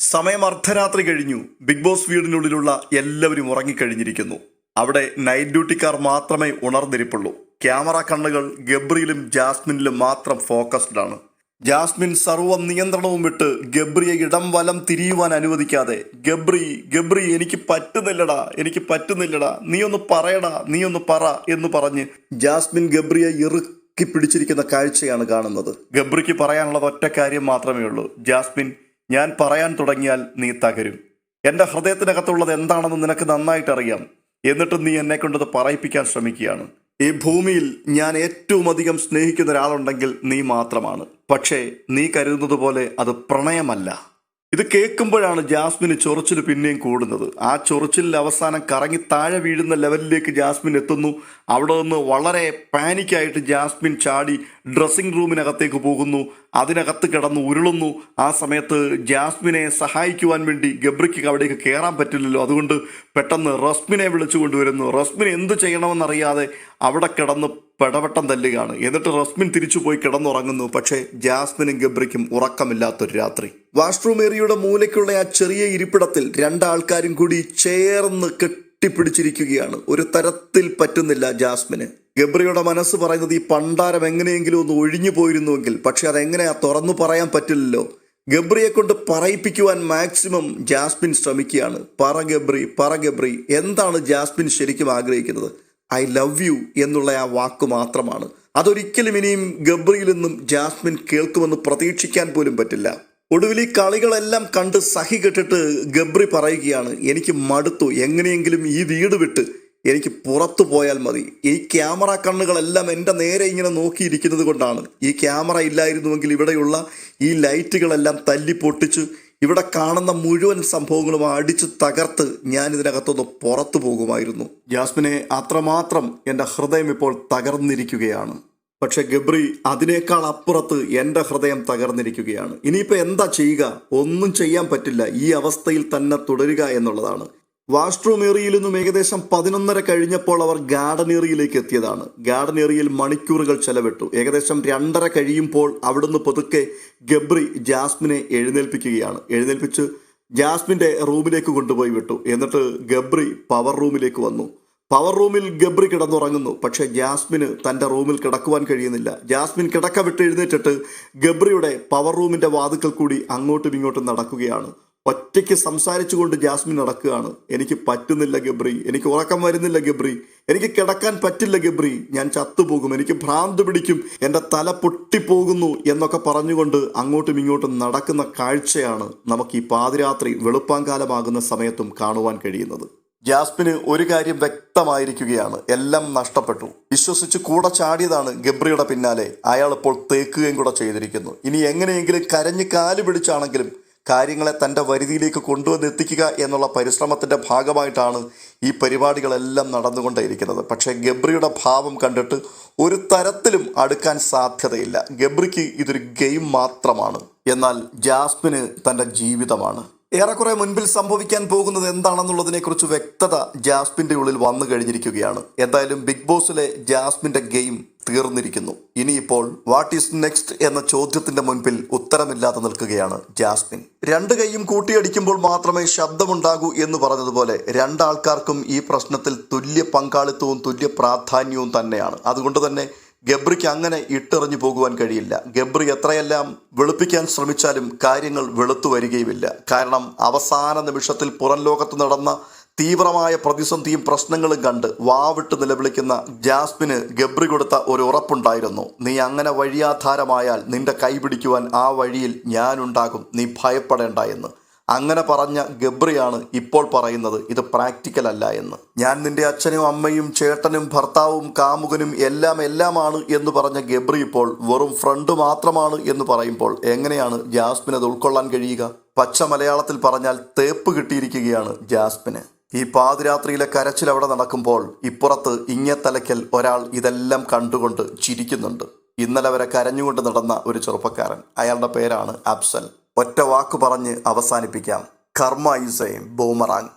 സമയം അർദ്ധരാത്രി കഴിഞ്ഞു. ബിഗ് ബോസ് വീടിനുള്ളിലുള്ള എല്ലാവരും ഉറങ്ങിക്കഴിഞ്ഞിരിക്കുന്നു. അവിടെ നൈറ്റ് ഡ്യൂട്ടിക്കാർ മാത്രമേ ഉണർന്നിരിപ്പുള്ളൂ. ക്യാമറ കണ്ണുകൾ ഗബ്രിയിലും ജാസ്മിനിലും മാത്രം ഫോക്കസ്ഡ് ആണ്. ജാസ്മിൻ സർവ നിയന്ത്രണവും വിട്ട് ഗബ്രിയെ ഇടം വലം തിരിയുവാൻ അനുവദിക്കാതെ ഗബ്രി ഗബ്രി എനിക്ക് പറ്റുന്നില്ലടാ എനിക്ക് പറ്റുന്നില്ലടാ നീ ഒന്ന് പറയടാ നീ ഒന്ന് പറ എന്ന് പറഞ്ഞ് ജാസ്മിൻ ഗബ്രിയെ ഇറുക്കി പിടിച്ചിരിക്കുന്ന കാഴ്ചയാണ് കാണുന്നത്. ഗബ്രിക്ക് പറയാനുള്ളത് ഒറ്റ കാര്യം മാത്രമേ ഉള്ളൂ. ജാസ്മിൻ ഞാൻ പറയാൻ തുടങ്ങിയാൽ നീ തകരും. എന്റെ ഹൃദയത്തിനകത്തുള്ളത് എന്താണെന്ന് നിനക്ക് നന്നായിട്ട് അറിയാം എന്നിട്ടും നീ എന്നെ കൊണ്ടത് പറയിപ്പിക്കാൻ ശ്രമിക്കുകയാണ്. ഈ ഭൂമിയിൽ ഞാൻ ഏറ്റവും അധികം സ്നേഹിക്കുന്ന ഒരാളുണ്ടെങ്കിൽ നീ മാത്രമാണ്. പക്ഷേ നീ കരുതുന്നത് പോലെ അത് പ്രണയമല്ല. ഇത് കേൾക്കുമ്പോഴാണ് ജാസ്മിന് ചൊറിച്ചിൽ പിന്നെയും കൂടുന്നത്. ആ ചൊറിച്ചിലിൽ അവസാനം കറങ്ങി താഴെ വീഴുന്ന ലെവലിലേക്ക് ജാസ്മിൻ എത്തുന്നു. അവിടെ നിന്ന് വളരെ പാനിക്കായിട്ട് ജാസ്മിൻ ചാടി ഡ്രസ്സിംഗ് റൂമിനകത്തേക്ക് പോകുന്നു. അതിനകത്ത് കിടന്ന് ഉരുളുന്നു. ആ സമയത്ത് ജാസ്മിനെ സഹായിക്കുവാൻ വേണ്ടി ഗബ്രിക്ക് അവിടേക്ക് കയറാൻ പറ്റില്ലല്ലോ. അതുകൊണ്ട് പെട്ടെന്ന് റസ്മിനെ വിളിച്ചു കൊണ്ടുവരുന്നു. റസ്മിൻ എന്ത് ചെയ്യണമെന്നറിയാതെ അവിടെ കിടന്ന് പെടവട്ടം തല്ലുകയാണ്. എന്നിട്ട് റസ്മിൻ തിരിച്ചു പോയി കിടന്നുറങ്ങുന്നു. പക്ഷേ ജാസ്മിനും ഗബ്രിക്കും ഉറക്കമില്ലാത്തൊരു രാത്രി. വാഷ്റൂം ഏരിയയുടെ മൂലയ്ക്കുള്ള ആ ചെറിയ ഇരിപ്പിടത്തിൽ രണ്ടാൾക്കാരും കൂടി ചേർന്ന് കെട്ടിപ്പിടിച്ചിരിക്കുകയാണ്. ഒരു തരത്തിൽ പറ്റുന്നില്ല ജാസ്മിന്. ഗബ്രിയുടെ മനസ്സ് പറയുന്നത് ഈ പണ്ടാരം എങ്ങനെയെങ്കിലും ഒന്ന് ഒഴിഞ്ഞു പോയിരുന്നുവെങ്കിൽ പക്ഷെ അതെങ്ങനെയാ തുറന്നു പറയാൻ പറ്റില്ലല്ലോ? ഗബ്രിയെ കൊണ്ട് പറയിപ്പിക്കുവാൻ മാക്സിമം ജാസ്മിൻ ശ്രമിക്കുകയാണ്. പറ ഗബ്രി പറ ഗബ്രി എന്താണ് ജാസ്മിൻ ശരിക്കും ആഗ്രഹിക്കുന്നത്? ഐ ലവ് യു എന്നുള്ള ആ വാക്ക് മാത്രമാണ്. അതൊരിക്കലും ഇനിയും ഗബ്രിയിൽ നിന്നും ജാസ്മിൻ കേൾക്കുമെന്ന് പ്രതീക്ഷിക്കാൻ പോലും പറ്റില്ല. ഒടുവിൽ ഈ കളികളെല്ലാം കണ്ട് സഹി കെട്ടിട്ട് ഗബ്രി പറയുകയാണ് എനിക്ക് മടുത്തു. എങ്ങനെയെങ്കിലും ഈ വീട് വിട്ട് എനിക്ക് പുറത്തു പോയാൽ മതി. ഈ ക്യാമറ കണ്ണുകളെല്ലാം എന്റെ നേരെ ഇങ്ങനെ നോക്കിയിരിക്കുന്നത് കൊണ്ടാണ്. ഈ ക്യാമറ ഇല്ലായിരുന്നുവെങ്കിൽ ഇവിടെയുള്ള ഈ ലൈറ്റുകളെല്ലാം തല്ലി പൊട്ടിച്ച് ഇവിടെ കാണുന്ന മുഴുവൻ സംഭവങ്ങളും അടിച്ചു തകർത്ത് ഞാൻ ഇതിനകത്തൊന്ന് പുറത്തു പോകുമായിരുന്നു. ജാസ്മിനെ അത്രമാത്രം എന്റെ ഹൃദയം ഇപ്പോൾ തകർന്നിരിക്കുകയാണ്. പക്ഷെ ഗബ്രി അതിനേക്കാൾ അപ്പുറത്ത് എന്റെ ഹൃദയം തകർന്നിരിക്കുകയാണ്. ഇനിയിപ്പോൾ എന്താ ചെയ്യുക? ഒന്നും ചെയ്യാൻ പറ്റില്ല. ഈ അവസ്ഥയിൽ തന്നെ തുടരുക എന്നുള്ളതാണ്. വാഷ്റൂം ഏറിയയിൽ നിന്നും ഏകദേശം പതിനൊന്നര കഴിഞ്ഞപ്പോൾ അവർ ഗാർഡൻ ഏറിയയിലേക്ക് എത്തിയതാണ്. ഗാർഡൻ ഏറിയയിൽ മണിക്കൂറുകൾ ചെലവിട്ടു. ഏകദേശം രണ്ടര കഴിയുമ്പോൾ അവിടുന്ന് പതുക്കെ ഗബ്രി ജാസ്മിനെ എഴുന്നേൽപ്പിക്കുകയാണ്. എഴുന്നേൽപ്പിച്ച് ജാസ്മിന്റെ റൂമിലേക്ക് കൊണ്ടുപോയി വിട്ടു. എന്നിട്ട് ഗബ്രി പവർ റൂമിലേക്ക് വന്നു. പവർ റൂമിൽ ഗബ്രി കിടന്നുറങ്ങുന്നു. പക്ഷെ ജാസ്മിന് തന്റെ റൂമിൽ കിടക്കുവാൻ കഴിയുന്നില്ല. ജാസ്മിൻ കിടക്ക വിട്ട് എഴുന്നേറ്റിട്ട് ഗബ്രിയുടെ പവർ റൂമിന്റെ വാതുക്കൽ കൂടി അങ്ങോട്ടും ഇങ്ങോട്ടും നടക്കുകയാണ്. ഒറ്റയ്ക്ക് സംസാരിച്ചുകൊണ്ട് ജാസ്മിൻ നടക്കുകയാണ്. എനിക്ക് പറ്റുന്നില്ല ഗബ്രി. എനിക്ക് ഉറക്കം വരുന്നില്ല ഗബ്രി. എനിക്ക് കിടക്കാൻ പറ്റില്ല ഗബ്രി. ഞാൻ ചത്തുപോകും. എനിക്ക് ഭ്രാന്ത് പിടിക്കും. എന്റെ തല പൊട്ടിപ്പോകുന്നു എന്നൊക്കെ പറഞ്ഞുകൊണ്ട് അങ്ങോട്ടും ഇങ്ങോട്ടും നടക്കുന്ന കാഴ്ചയാണ് നമുക്ക് ഈ പാതിരാത്രി വെളുപ്പാങ്കാലമാകുന്ന സമയത്തും കാണുവാൻ കഴിയുന്നത്. ജാസ്മിന് ഒരു കാര്യം വ്യക്തമായിരിക്കുകയാണ്. എല്ലാം നഷ്ടപ്പെട്ടു. വിശ്വസിച്ച് കൂടെ ചാടിയതാണ് ഗബ്രിയുടെ പിന്നാലെ. അയാൾ ഇപ്പോൾ തേക്കുകയും കൂടെ ചെയ്തിരിക്കുന്നു. ഇനി എങ്ങനെയെങ്കിലും കരഞ്ഞ് കാൽ പിടിച്ചാണെങ്കിലും കാര്യങ്ങളെ തന്റെ വരുതിയിലേക്ക് കൊണ്ടുവന്ന് എത്തിക്കുക എന്നുള്ള പരിശ്രമത്തിന്റെ ഭാഗമായിട്ടാണ് ഈ പരിപാടികളെല്ലാം നടന്നുകൊണ്ടേയിരിക്കുന്നത്. പക്ഷേ ഗബ്രിയുടെ ഭാവം കണ്ടിട്ട് ഒരു തരത്തിലും അടുക്കാൻ സാധ്യതയില്ല. ഗബ്രിക്ക് ഇതൊരു ഗെയിം മാത്രമാണ്. എന്നാൽ ജാസ്മിന് തന്റെ ജീവിതമാണ്. ഏറെക്കുറെ മുൻപിൽ സംഭവിക്കാൻ പോകുന്നത് എന്താണെന്നുള്ളതിനെക്കുറിച്ച് വ്യക്തത ജാസ്മിന്റെ ഉള്ളിൽ വന്നു കഴിഞ്ഞിരിക്കുകയാണ്. എന്തായാലും ബിഗ് ബോസിലെ ജാസ്മിന്റെ ഗെയിം തീർന്നിരിക്കുന്നു. ഇനിയിപ്പോൾ വാട്ട് ഈസ് നെക്സ്റ്റ് എന്ന ചോദ്യത്തിന്റെ മുൻപിൽ ഉത്തരമില്ലാതെ നിൽക്കുകയാണ് ജാസ്മിൻ. രണ്ട് കൈയും കൂട്ടിയടിക്കുമ്പോൾ മാത്രമേ ശബ്ദമുണ്ടാകൂ എന്ന് പറഞ്ഞതുപോലെ രണ്ടാൾക്കാർക്കും ഈ പ്രശ്നത്തിൽ തുല്യ പങ്കാളിത്തവും തുല്യ പ്രാധാന്യവും തന്നെയാണ്. അതുകൊണ്ട് തന്നെ ഗബ്രിക്ക് അങ്ങനെ ഇട്ടെറിഞ്ഞു പോകുവാൻ കഴിയില്ല. ഗബ്രി എത്രയെല്ലാം വെളുപ്പിക്കാൻ ശ്രമിച്ചാലും കാര്യങ്ങൾ വെളുത്തു വരികയുമില്ല. കാരണം അവസാന നിമിഷത്തിൽ പുറം ലോകത്ത് നടന്ന തീവ്രമായ പ്രതിസന്ധിയും പ്രശ്നങ്ങളും കണ്ട് വാവിട്ട് നിലവിളിക്കുന്ന ജാസ്മിന് ഗബ്രി കൊടുത്ത ഒരു ഉറപ്പുണ്ടായിരുന്നു. നീ അങ്ങനെ വഴിയാധാരമായാൽ നിന്റെ കൈപിടിക്കുവാൻ ആ വഴിയിൽ ഞാനുണ്ടാകും. നീ ഭയപ്പെടേണ്ട എന്ന്. അങ്ങനെ പറഞ്ഞ ഗബ്രിയാണ് ഇപ്പോൾ പറയുന്നത് ഇത് പ്രാക്ടിക്കൽ അല്ല എന്ന്. ഞാൻ നിന്റെ അച്ഛനും അമ്മയും ചേട്ടനും ഭർത്താവും കാമുകനും എല്ലാം എല്ലാമാണ് എന്ന് പറഞ്ഞ ഗബ്രി ഇപ്പോൾ വെറും ഫ്രണ്ട് മാത്രമാണ് എന്ന് പറയുമ്പോൾ എങ്ങനെയാണ് ജാസ്മിന് അത് ഉൾക്കൊള്ളാൻ കഴിയുക? പച്ച മലയാളത്തിൽ പറഞ്ഞാൽ തേപ്പ് കിട്ടിയിരിക്കുകയാണ് ജാസ്മിന്. ഈ പാതിരാത്രിയിലെ കരച്ചിൽ അവിടെ നടക്കുമ്പോൾ ഇപ്പുറത്ത് ഇങ്ങത്തലയ്ക്കൽ ഒരാൾ ഇതെല്ലാം കണ്ടുകൊണ്ട് ചിരിക്കുന്നുണ്ട്. ഇന്നലെ വരെ കരഞ്ഞുകൊണ്ട് നടന്ന ഒരു ചെറുപ്പക്കാരൻ. അയാളുടെ പേരാണ് അഫ്സൽ. ഒറ്റ വാക്ക് പറഞ്ഞ് അവസാനിപ്പിക്കാം. കർമ്മ ബോമറാങ് ബൂമറാങ്.